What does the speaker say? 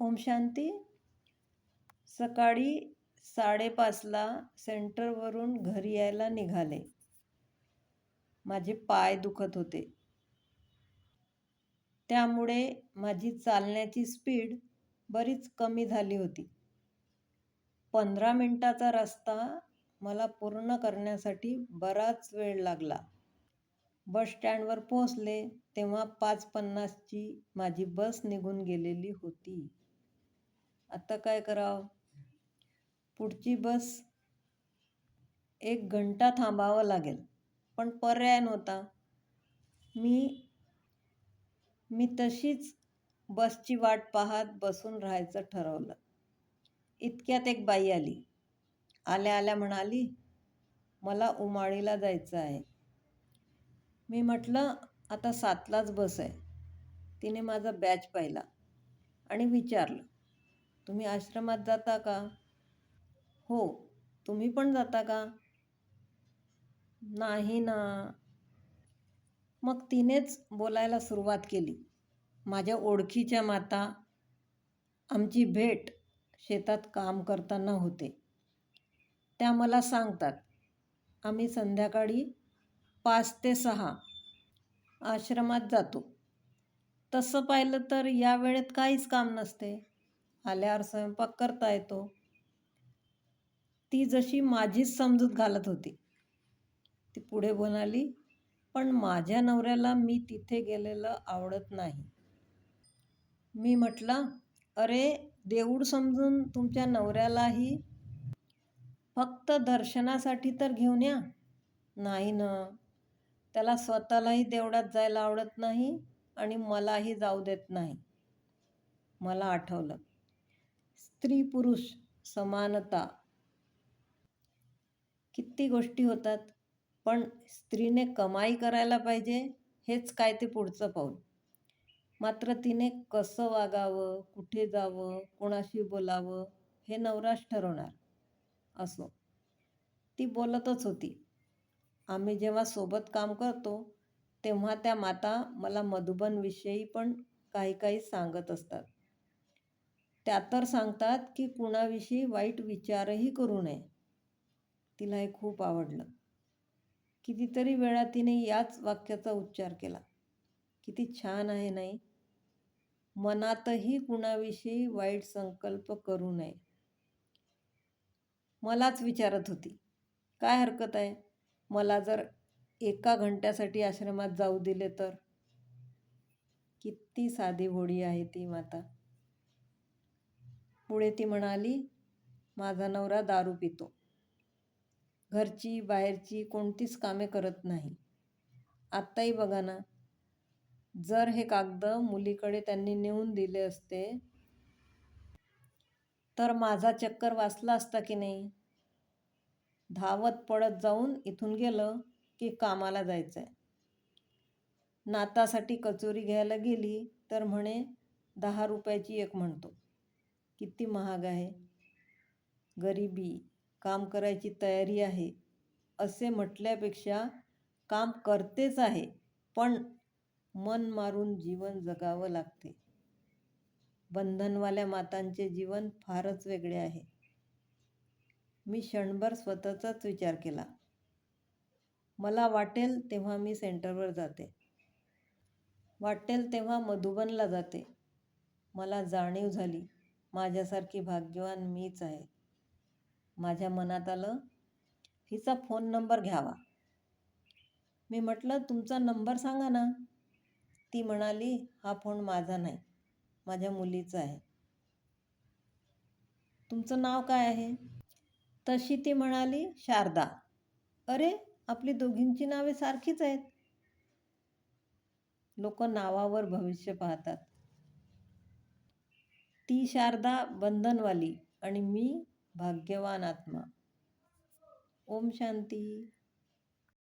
ओम शांती. सकाळी साडेपाचला सेंटरवरून घरी यायला निघाले. माझे पाय दुखत होते. त्यामुळे माझी चालण्याची स्पीड बरीच कमी झाली होती. पंधरा मिनटाचा रस्ता मला पूर्ण करण्यासाठी बराच वेळ लागला. बस स्टँडवर पोहोचले तेव्हा पाच पन्नासची माझी बस निघून गेलेली होती. आता काय करावं? पुढची बस एक घंटा थांबावं लागेल. पण पर्याय नव्हता. मी मी तशीच बसची वाट पाहत बसून राहायचं ठरवलं. इतक्यात एक बाई आली. आल्या आल्या म्हणाली मला उमाळीला जायचं आहे. मी म्हटलं आता सातलाच बस आहे. तिने माझा बॅच पाहिला आणि विचारलं तुम्ही आश्रमात जाता का? हो तुम्ही पण जाता का? नाही ना. मग तिनेच बोलायला सुरुवात केली. माझ्या ओळखीच्या माता आमची भेट शेतात काम करताना होते. त्या मला सांगतात आम्ही संध्याकाळी पाच ते सहा आश्रमात जातो. तसं पाहिलं तर या वेळेत काहीच काम नसते. आल्यावर स्वयंपाक करता येतो. ती जशी माझीच समजूत घालत होती. ती पुढे म्हणाली पण माझ्या नवऱ्याला मी तिथे गेलेलं आवडत नाही. मी म्हटलं अरे देऊळ समजून तुमच्या नवऱ्यालाही फक्त दर्शनासाठी तर घेऊन या. नाही ना. त्याला स्वतःलाही देवळात जायला आवडत नाही आणि मलाही जाऊ देत नाही. मला आठवलं. स्त्री पुरुष समानता. किती गोष्टी होतात पण स्त्रीने कमाई करायला पाहिजे हेच काय ते पुढचं पाऊल. मात्र तिने कसं वागावं कुठे जावं कोणाशी बोलावं हे नवराश ठरवणार असो. ती बोलतच होती. आम्ही जेव्हा सोबत काम करतो तेव्हा त्या माता मला मधुबनविषयी पण काही काही सांगत असतात. त्या तर सांगतात की कुणाविषयी वाईट विचारही करू नये. तिला हे खूप आवडलं. कितीतरी वेळा तिने याच वाक्याचा उच्चार केला. किती छान आहे नाही? मनातही कुणाविषयी वाईट संकल्प करू नये. मलाच विचारत होती. काय हरकत आहे? मला जर एका घंट्यासाठी आश्रमात जाऊ दिले तर? किती साधी भोळी आहे ती माता. पुढे ती म्हणाली माझा नवरा दारू पितो. घरची बाहेरची कोणतीच कामे करत नाही. आत्ताही बघा ना जर हे कागद मुलीकडे त्यांनी नेऊन दिले असते तर माझा चक्कर वाचला असता की नाही? धावत पडत जाऊन इथून गेलं की कामाला जायचं आहे नातासाठी कचोरी घ्यायला गेली तर म्हणे दहा रुपयाची एक म्हणतो. किती महाग आहे. गरिबी काम करायची तयारी आहे. असे म्हटल्यापेक्षा काम करतेच आहे पण मन मारून जीवन जगावं लागते. बंधनवाल्या मातांचे जीवन फारच वेगळे आहे. मी क्षणभर स्वतःचाच विचार केला. मला वाटेल तेव्हा मी सेंटरवर जाते. वाटेल तेव्हा मधुबनला जाते. मला जाणीव झाली. माझ्यासारखी भाग्यवान मीच आहे. माझ्या मनात आलं हिचा फोन नंबर घ्यावा. मी म्हटलं तुमचा नंबर सांगा ना. ती म्हणाली हा फोन माझा नाही माझ्या मुलीचा आहे. तुमचं नाव काय आहे? तशी ती म्हणाली शारदा. अरे आपली दोघींची नावे सारखीच आहेत. लोक नावावर भविष्य पाहतात. ती शारदा बंधनवाली आणि मी भाग्यवान आत्मा. ओम शांती.